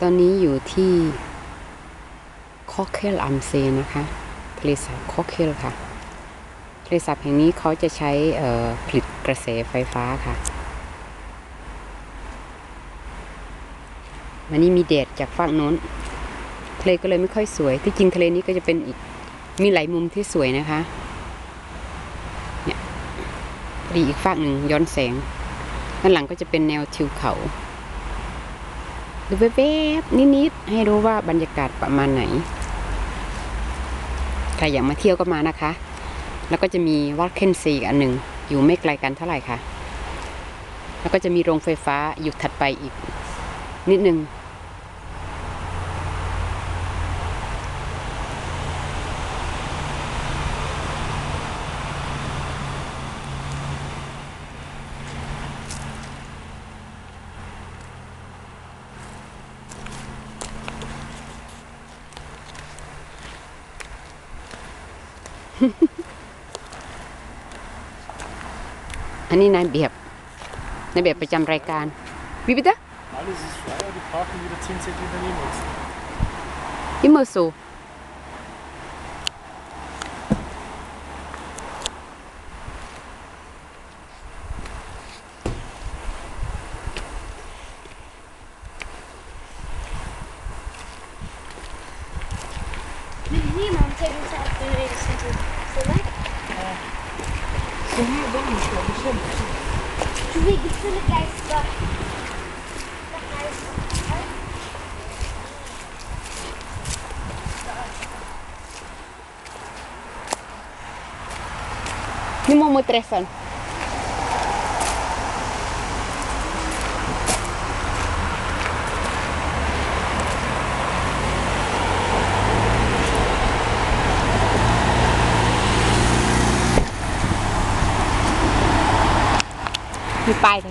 ตอนนี้อยู่ที่คอเคลอัมเซนะคะทะเลสาบคอเคลค่ะทะเลสาบแห่งนี้เขาจะใช้ผลิตกระแสไฟฟ้าค่ะ วันนี้มีแดดจากฝั่งโน้นทะเลก็เลยไม่ค่อยสวย ที่จริงทะเลนี้ก็จะเป็นอีกมีหลายมุมที่สวยนะคะเนี่ยดีอีกฝั่งหนึ่งย้อนแสงด้านหลังก็จะเป็นแนวทิวเขา ดูแวบๆนิดๆให้รู้ว่าบรรยากาศประมาณไหนใครอยากมาเที่ยวก็มานะคะ แล้วก็จะมีวัดเคนซีอีกอันหนึ่งอยู่ไม่ไกลกันเท่าไหร่ค่ะ แล้วก็จะมีโรงไฟฟ้าอยู่ถัดไปอีก นิดนึง อันนี้นายแบบนายแบบประจำรายการวิบิตะ Alles ist frei, aber die brauchen wieder 10 cm niemals. อิมเ Bildiğim Antalya'nın saatleri resimli. Sana? Seni dönmüş olmuşum. Şuraya gitsene guys bak. Ni mo mo tresan. มโมเตรสันมีป้ายเลย